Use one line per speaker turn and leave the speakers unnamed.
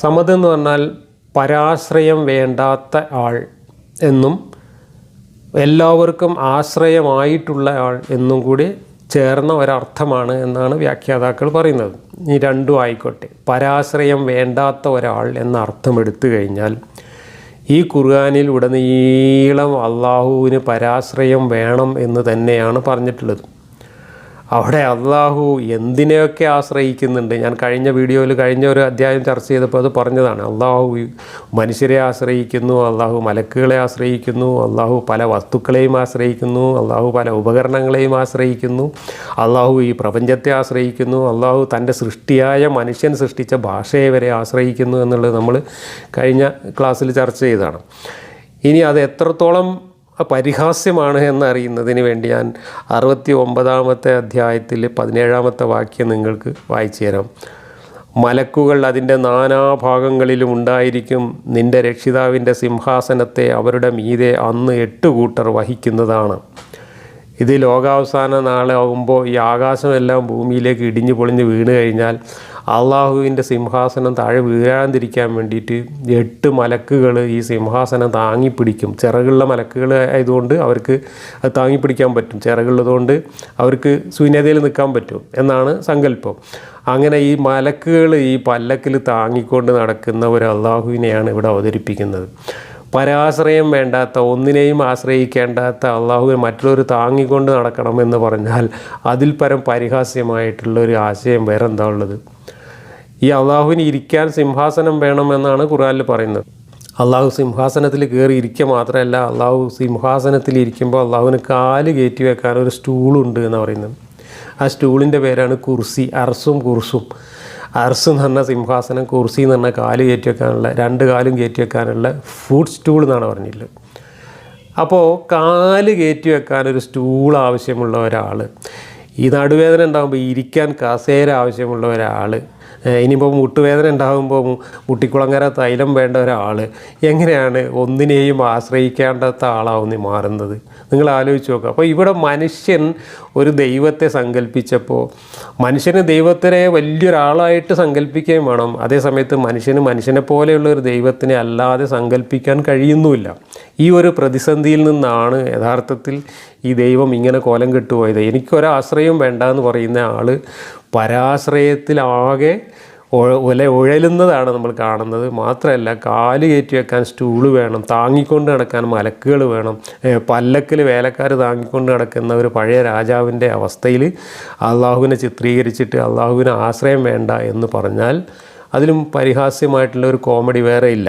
സമത് എന്ന് പറഞ്ഞാൽ പരാശ്രയം വേണ്ടാത്ത ആൾ എന്നും എല്ലാവർക്കും ആശ്രയമായിട്ടുള്ള ആൾ എന്നും കൂടി ചേർന്ന ഒരർത്ഥമാണ് എന്നാണ് വ്യാഖ്യാതാക്കൾ പറയുന്നത്. ഈ രണ്ടും ആയിക്കോട്ടെ. പരാശ്രയം വേണ്ടാത്ത ഒരാൾ എന്ന അർത്ഥം എടുത്തു കഴിഞ്ഞാൽ ഈ ഖുർആാനിൽ ഉടനീളം അള്ളാഹുവിന് പരാശ്രയം വേണം എന്ന് തന്നെയാണ് പറഞ്ഞിട്ടുള്ളത്. അവിടെ അള്ളാഹു എന്തിനെയൊക്കെ ആശ്രയിക്കുന്നുണ്ട്? ഞാൻ കഴിഞ്ഞ വീഡിയോയിൽ കഴിഞ്ഞ ഒരു അധ്യായം ചർച്ച ചെയ്തപ്പോൾ അത് പറഞ്ഞതാണ്. അള്ളാഹു മനുഷ്യരെ ആശ്രയിക്കുന്നു അള്ളാഹു മലക്കുകളെ ആശ്രയിക്കുന്നു അള്ളാഹു പല വസ്തുക്കളെയും ആശ്രയിക്കുന്നു അള്ളാഹു പല ഉപകരണങ്ങളെയും ആശ്രയിക്കുന്നു അള്ളാഹു ഈ പ്രപഞ്ചത്തെ ആശ്രയിക്കുന്നു അള്ളാഹു തന്റെ സൃഷ്ടിയായ മനുഷ്യൻ സൃഷ്ടിച്ച ഭാഷയെ വരെ ആശ്രയിക്കുന്നു എന്നുള്ളത് നമ്മൾ കഴിഞ്ഞ ക്ലാസ്സിൽ ചർച്ച ചെയ്തതാണ്. ഇനി അത് എത്രത്തോളം പരിഹാസ്യമാണ് എന്നറിയുന്നതിന് വേണ്ടി ഞാൻ അറുപത്തി ഒമ്പതാമത്തെ അധ്യായത്തിൽ പതിനേഴാമത്തെ വാക്യം നിങ്ങൾക്ക് വായിച്ചു തരാം. മലക്കുകൾ അതിന്റെ നാനാഭാഗങ്ങളിലും ഉണ്ടായിരിക്കും. നിന്റെ രക്ഷിതാവിന്റെ സിംഹാസനത്തെ അവരുടെ മീതെ അന്ന് എട്ട് കൂട്ടർ വഹിക്കുന്നതാണ്. ഇത് ലോകാവസാന നാളാകുമ്പോൾ ഈ ആകാശമെല്ലാം ഭൂമിയിലേക്ക് ഇടിഞ്ഞു പൊളിഞ്ഞ് വീണ് കഴിഞ്ഞാൽ അള്ളാഹുവിന്റെ സിംഹാസനം താഴെ വീഴാതിരിക്കാൻ വേണ്ടിയിട്ട് എട്ട് മലക്കുകൾ ഈ സിംഹാസനം താങ്ങി പിടിക്കും ചിറകുള്ള മലക്കുകൾ ആയതുകൊണ്ട് അവർക്ക് അത് താങ്ങി പിടിക്കാൻ പറ്റും. ചിറകുള്ളതുകൊണ്ട് അവർക്ക് ശൂന്യതയിൽ നിൽക്കാൻ പറ്റും എന്നാണ് സങ്കല്പം. അങ്ങനെ ഈ മലക്കുകൾ ഈ പല്ലക്കിൽ താങ്ങിക്കൊണ്ട് നടക്കുന്ന ഒരു അള്ളാഹുവിനെയാണ് ഇവിടെ അവതരിപ്പിക്കുന്നത്. പരാശ്രയം വേണ്ടാത്ത ഒന്നിനെയും ആശ്രയിക്കേണ്ടാത്ത അള്ളാഹുവിനെ മറ്റുള്ളവർ താങ്ങിക്കൊണ്ട് നടക്കണമെന്ന് പറഞ്ഞാൽ അതിൽ പരം പരിഹാസ്യമായിട്ടുള്ള ഒരു ആശയം വേറെ എന്താ ഉള്ളത്? ഈ അള്ളാഹുവിന് ഇരിക്കാൻ സിംഹാസനം വേണമെന്നാണ് ഖുറാനിൽ പറയുന്നത്. അള്ളാഹു സിംഹാസനത്തിൽ കയറി ഇരിക്കുക മാത്രമല്ല അള്ളാഹു സിംഹാസനത്തിൽ ഇരിക്കുമ്പോൾ അള്ളാഹുവിന് കാൽ കയറ്റി വെക്കാൻ ഒരു സ്റ്റൂളുണ്ട് എന്ന് പറയുന്നത്. ആ സ്റ്റൂളിന്റെ പേരാണ് കുർസി അർസും കുർസും. അർസ് എന്ന് പറഞ്ഞ സിംഹാസനം കുർസി എന്ന് പറഞ്ഞാൽ കാൽ കയറ്റി വെക്കാനുള്ള രണ്ട് കാലും കയറ്റി വെക്കാനുള്ള ഫുഡ് സ്റ്റൂൾ എന്നാണ് പറഞ്ഞിട്ടുള്ളത്. അപ്പോൾ കാൽ കയറ്റി വെക്കാൻ ഒരു സ്റ്റൂൾ ആവശ്യമുള്ള ഒരാൾ ഈ നടുവേദന ഉണ്ടാകുമ്പോൾ ഇരിക്കാൻ കസേര ആവശ്യമുള്ള ഒരാൾ ഇനിയിപ്പോൾ മുട്ടുവേദന ഉണ്ടാകുമ്പോൾ മുട്ടിക്കുളങ്ങര തൈലം വേണ്ട ഒരാൾ എങ്ങനെയാണ് ഒന്നിനെയും ആശ്രയിക്കേണ്ടാത്ത ആളാവുന്ന മാറുന്നത്? നിങ്ങൾ ആലോചിച്ച് നോക്കുക അപ്പോൾ ഇവിടെ മനുഷ്യൻ ഒരു ദൈവത്തെ സങ്കല്പിച്ചപ്പോൾ മനുഷ്യന് ദൈവത്തിനെ വലിയൊരാളായിട്ട് സങ്കല്പിക്കുകയും വേണം. അതേസമയത്ത് മനുഷ്യന് മനുഷ്യനെ പോലെയുള്ള ഒരു ദൈവത്തിനെ അല്ലാതെ സങ്കല്പിക്കാൻ കഴിയുന്നുമില്ല. ഈ ഒരു പ്രതിസന്ധിയിൽ നിന്നാണ് യഥാർത്ഥത്തിൽ ഈ ദൈവം ഇങ്ങനെ കോലം കെട്ടുപോയത്. എനിക്കൊരാശ്രയം വേണ്ട എന്ന് പറയുന്ന ആൾ പരാശ്രയത്തിലാകെ ഉല ഉഴലുന്നതാണ് നമ്മൾ കാണുന്നത്. മാത്രമല്ല കാൽ കയറ്റി വെക്കാൻ സ്റ്റൂൾ വേണം താങ്ങിക്കൊണ്ട് നടക്കാൻ മലക്കുകൾ വേണം. പല്ലക്കിൽ വേലക്കാർ താങ്ങിക്കൊണ്ട് നടക്കുന്ന ഒരു പഴയ രാജാവിന്റെ അവസ്ഥയിൽ അള്ളാഹുവിനെ ചിത്രീകരിച്ചിട്ട് അള്ളാഹുവിന് ആശ്രയം വേണ്ട എന്ന് പറഞ്ഞാൽ അതിലും പരിഹാസ്യമായിട്ടുള്ള ഒരു കോമഡി വേറെ ഇല്ല.